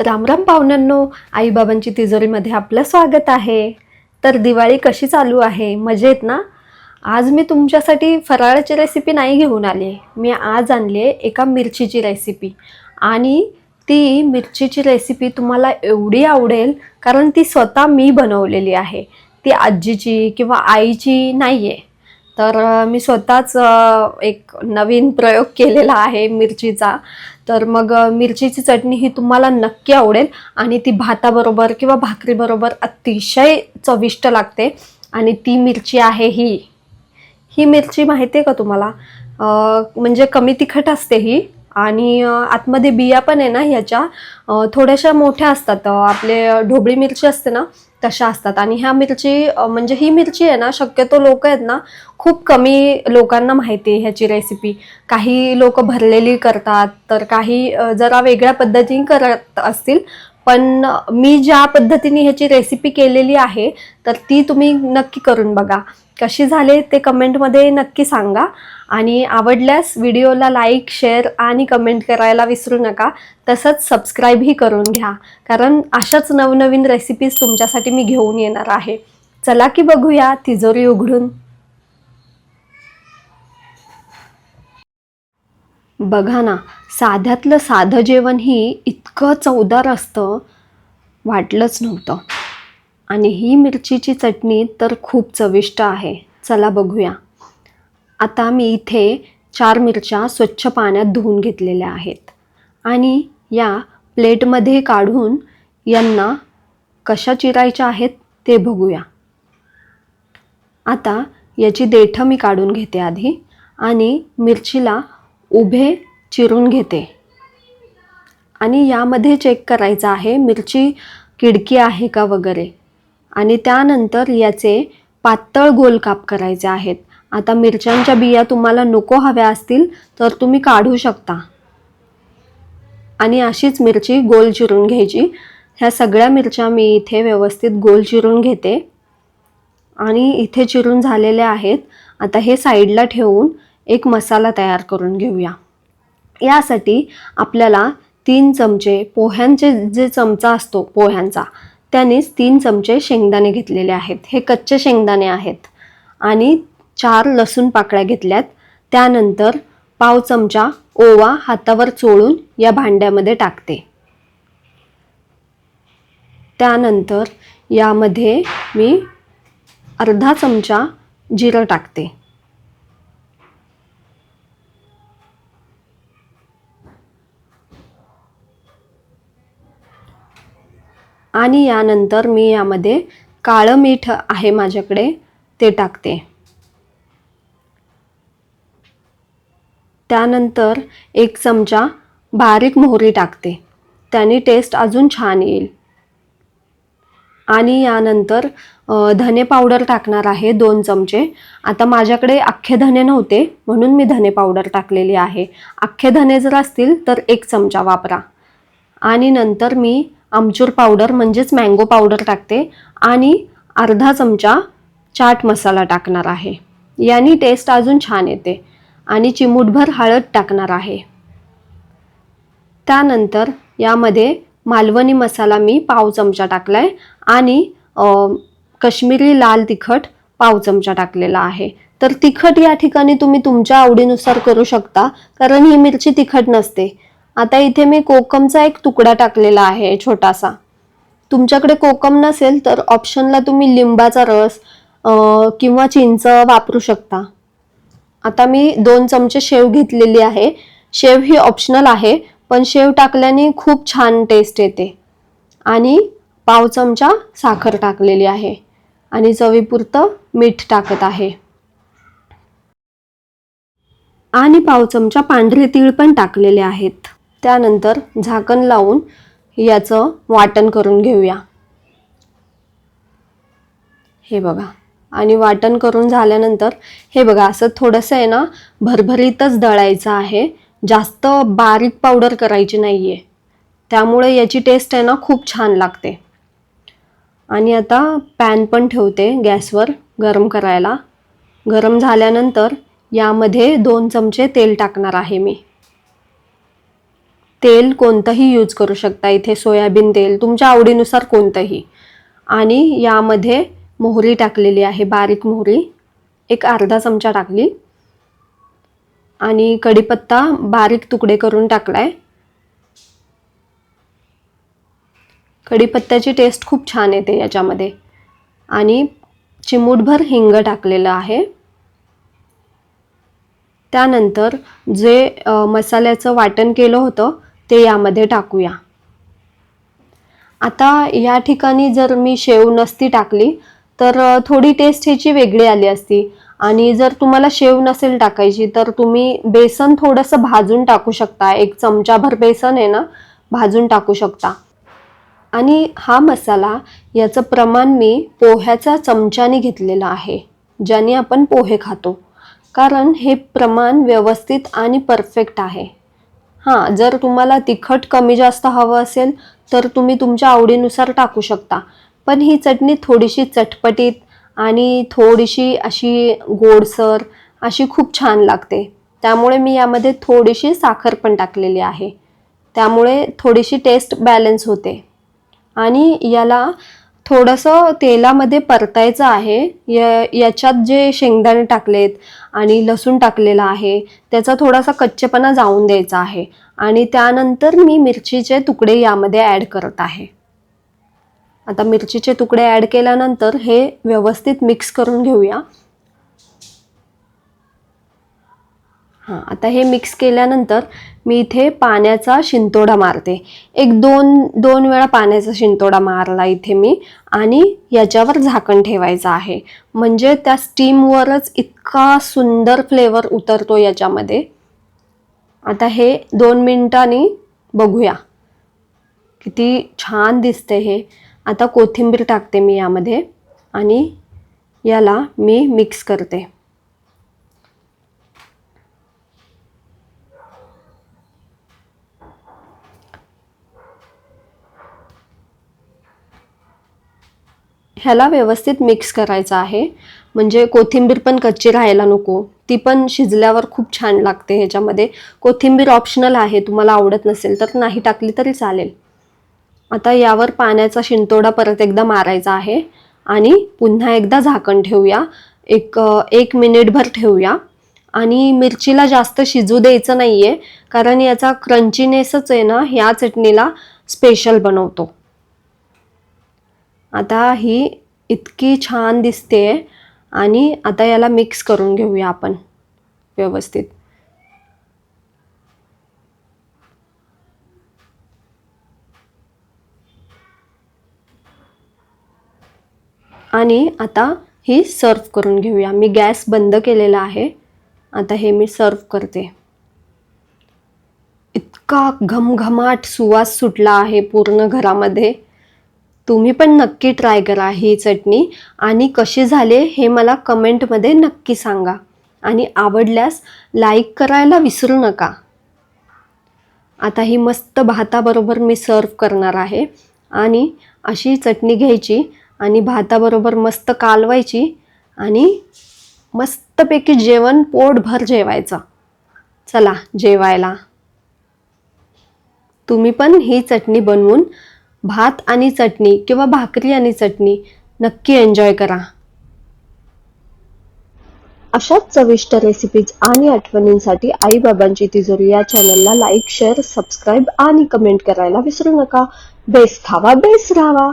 रामराम पाहुण्यांनो आईबाबांची तिजोरीमध्ये आपलं स्वागत आहे. तर दिवाळी कशी चालू आहे? मजेत ना? आज मी तुमच्यासाठी फराळाची रेसिपी नाही घेऊन आली. मी आज आणली आहे एका मिरचीची रेसिपी आणि ती मिरचीची रेसिपी तुम्हाला एवढी आवडेल कारण ती स्वतः मी बनवलेली आहे. ती आजीची किंवा आईची नाही आहे तर मी स्वतःच एक नवीन प्रयोग केलेला आहे मिरचीचा. तर मग मिरचीची चटणी ही तुम्हाला नक्की आवडेल आणि ती भाताबरोबर किंवा भाकरीबरोबर अतिशय चविष्ट लागते. आणि ती मिरची आहे ही. ही मिरची माहिती आहे का तुम्हाला? म्हणजे कमी तिखट असते ही आणि आतमध्ये बिया पण आहे ना ह्याच्या. थोड्याशा मोठ्या असतात. आपले ढोबळी मिरची असते ना तशा असतात. आणि ह्या मिरची म्हणजे ही मिरची आहे ना शक्यतो लोक आहेत ना खूप कमी लोकांना माहिती आहे ह्याची रेसिपी काही लोक भरलेली करतात तर काही जरा वेगळ्या पद्धतीने करत असतील. पण मी ज्या पद्धतीने ह्याची रेसिपी केलेली आहे तर ती तुम्ही नक्की करून बघा. कशी झाले ते कमेंटमध्ये नक्की सांगा. आणि आवडल्यास व्हिडिओला लाईक शेअर आणि कमेंट करायला विसरू नका. तसंच सबस्क्राईबही करून घ्या. कारण अशाच नवनवीन रेसिपीज तुमच्यासाठी मी घेऊन येणार आहे. चला की बघूया तिजोरी उघडून. बघा ना साध्यातलं साधं जेवण ही इतकं चवदार असतं. वाटलंच नव्हतं. आणि ही मिरचीची चटणी तर खूप चविष्ट आहे. चला बघूया. आता मी इथे चार मिरच्या स्वच्छ पाण्यात धुवून घेतलेल्या आहेत. आणि या प्लेटमध्ये काढून यांना कशा चिरायच्या आहेत ते बघूया. आता याची देठं मी काढून घेते आधी आणि मिरचीला उभे चिरून घेते. आणि यामध्ये चेक करायचं आहे मिरची किडकी आहे का वगैरे. आणि त्यानंतर याचे पातळ गोल काप करायचे आहेत. आता मिरच्यांच्या बिया तुम्हाला नको हव्या असतील तर तुम्ही काढू शकता. आणि अशीच मिरची गोल चिरून घ्यायची. ह्या सगळ्या मिरच्या मी इथे व्यवस्थित गोल चिरून घेते. आणि इथे चिरून झालेले आहेत. आता हे साईडला ठेवून एक मसाला तयार करून घेऊया. यासाठी आपल्याला तीन चमचे पोह्यांचे जे चमचा असतो पोह्यांचा त्यानेच तीन चमचे शेंगदाणे घेतलेले आहेत. हे कच्चे शेंगदाणे आहेत. आणि चार लसूण पाकळ्या घेतल्यात. त्यानंतर पाव चमचा ओवा हातावर चोळून या भांड्यामध्ये टाकते. त्यानंतर यामध्ये मी अर्धा चमचा जिरं टाकते. आणि यानंतर मी यामध्ये काळं मीठ आहे माझ्याकडे ते टाकते. त्यानंतर एक चमचा बारीक मोहरी टाकते. त्याने टेस्ट अजून छान येईल. आणि यानंतर धने पावडर टाकणार आहे दोन चमचे. आता माझ्याकडे अख्खे धने नव्हते म्हणून मी धने पावडर टाकलेली आहे. अख्खे धने जर असतील तर एक चमचा वापरा. आणि नंतर मी आमचूर पावडर म्हणजेच मँगो पावडर टाकते आणि अर्धा चमचा चाट मसाला टाकणार आहे. याने टेस्ट अजून छान येते आणि चिमूटभर हळद टाकणार आहे. त्यानंतर यामध्ये मालवणी मसाला मी पाव चमचा टाकलाय आणि अ, कश्मीरी लाल तिखट पाव चमचा टाकलेला आहे. तर तिखट या ठिकाणी तुम्ही तुमच्या आवडीनुसार करू शकता कारण ही मिरची तिखट नसते. आता इथे मी कोकमचा एक तुकडा टाकलेला आहे छोटासा. तुमच्याकडे कोकम नसेल तर ऑप्शनला तुम्ही लिंबाचा रस किंवा चिंच वापरू शकता. आता मी दोन चमचे शेव घेतलेली आहे. शेव ही ऑप्शनल आहे पण शेव टाकल्याने खूप छान टेस्ट येते. आणि पाव चमचा साखर टाकलेली आहे. आणि चवीपुरतं मीठ टाकत आहे. आणि पाव चमचा पांढरे तीळ पण टाकलेले आहेत. त्यानंतर झाकण लावून याचं वाटण करून घेऊया. हे बघा. आणि वाटण करून झाल्यानंतर हे बघा असं थोडंसं आहे ना भरभरीतच दळायचं आहे. जास्त बारीक पावडर करायची नाही आहे त्यामुळे याची टेस्ट आहे ना खूप छान लागते. आणि आता पॅन पण ठेवते गॅसवर गरम करायला. गरम झाल्यानंतर यामध्ये दोन चमचे तेल टाकणार आहे मी. तेल कोणतंही यूज करू शकता. इथे सोयाबीन तेल तुमच्या आवडीनुसार कोणतंही. आणि यामध्ये मोहरी टाकलेली आहे बारीक मोहरी. एक अर्धा चमचा टाकली. आणि कढीपत्ता बारीक तुकडे करून टाकलाय. कढीपत्त्याची टेस्ट खूप छान येते याच्यामध्ये. आणि चिमूटभर हिंग टाकलेलं आहे. त्यानंतर जे मसाल्याचं वाटण केलं होतं ते यामध्ये टाकूया. आता या ठिकाणी जर मी शेव नसती टाकली तर थोडी टेस्ट ह्याची वेगळी आली असती. आणि जर तुम्हाला शेव नसेल टाकायची तर तुम्ही बेसन थोडंसं भाजून टाकू शकता. एक चमचाभर बेसन आहे ना भाजून टाकू शकता. आणि हा मसाला याचं प्रमाण मी पोह्याचा चमच्याने घेतलेला आहे ज्याने आपण पोहे खातो. कारण हे प्रमाण व्यवस्थित आणि परफेक्ट आहे. हां जर तुम्हाला तिखट कमी जास्त हवं असेल तर तुम्ही तुमच्या आवडीनुसार टाकू शकता. पण ही चटणी थोडीशी चटपटीत आणि थोडीशी अशी गोडसर अशी खूप छान लागते. त्यामुळे मी यामध्ये थोडीशी साखर पण टाकलेली आहे. त्यामुळे थोडीशी टेस्ट बॅलन्स होते. आणि याला थोडंसं तेलामध्ये परतायचं आहे. या याच्यात जे शेंगदाणे टाकलेत आणि लसूण टाकलेला आहे त्याचा थोडासा कच्चेपणा जाऊन द्यायचा आहे. आणि त्यानंतर मी मिरचीचे तुकडे यामध्ये ॲड करत आहे. आता मिरचीचे तुकडे ॲड केल्यानंतर हे व्यवस्थित मिक्स करून घेऊया. हां आता हे मिक्स केल्यानंतर मी इथे पाण्याचा शिंतोडा मारते. एक दोन दोन वेळा पाण्याचा शिंतोडा मारला इथे मी आणि याच्यावर झाकण ठेवायचं आहे. म्हणजे त्या स्टीमवरच इतका सुंदर फ्लेवर उतरतो याच्यामध्ये. आता हे दोन मिनिटांनी बघूया. किती छान दिसते हे. आता कोथिंबीर टाकते मी यामध्ये आणि याला मी मिक्स करते. ह्याला व्यवस्थित मिक्स करायचं आहे. म्हणजे कोथिंबीर पण कच्ची राहायला नको. ती पण शिजल्यावर खूप छान लागते ह्याच्यामध्ये. कोथिंबीर ऑप्शनल आहे. तुम्हाला आवडत नसेल तर नाही टाकली तरी चालेल. आता यावर पाण्याचा शिंतोडा परत एकदा मारायचा आहे. आणि पुन्हा एकदा झाकण ठेवूया. एक एक मिनिटभर ठेवूया. आणि मिरचीला जास्त शिजू द्यायचं नाही आहे कारण याचा क्रंचीनेसच आहे ना ह्या चटणीला स्पेशल बनवतो. आता ही इतकी छान दिसते आणि आता याला मिक्स करून घेऊया आपण व्यवस्थित. आणि आता ही सर्व करून घेऊया. मी गॅस बंद केलेला आहे. आता हे मी सर्व करते. इतका घमघमाट सुवास सुटला आहे पूर्ण घरामध्ये. तुम्ही पण नक्की ट्राय करा ही चटणी. आणि कशी झाले हे मला कमेंटमध्ये नक्की सांगा. आणि आवडल्यास लाईक करायला विसरू नका. आता ही मस्त भाताबरोबर मी सर्व करणार आहे. आणि अशी चटणी घ्यायची आणि भाताबरोबर मस्त कालवायची आणि मस्तपैकी जेवण पोटभर जेवायचं. चला जेवायला. तुम्ही पण ही चटणी बनवून भात आणि चटणी किंवा भाकरी आणि चटणी नक्की एन्जॉय करा. अशाच चविष्ट रेसिपीज आणि आठवणींसाठी आई बाबांची तिजोरी या चॅनलला लाईक शेअर सबस्क्राईब आणि कमेंट करायला विसरू नका. बेस खावा बेस राहावा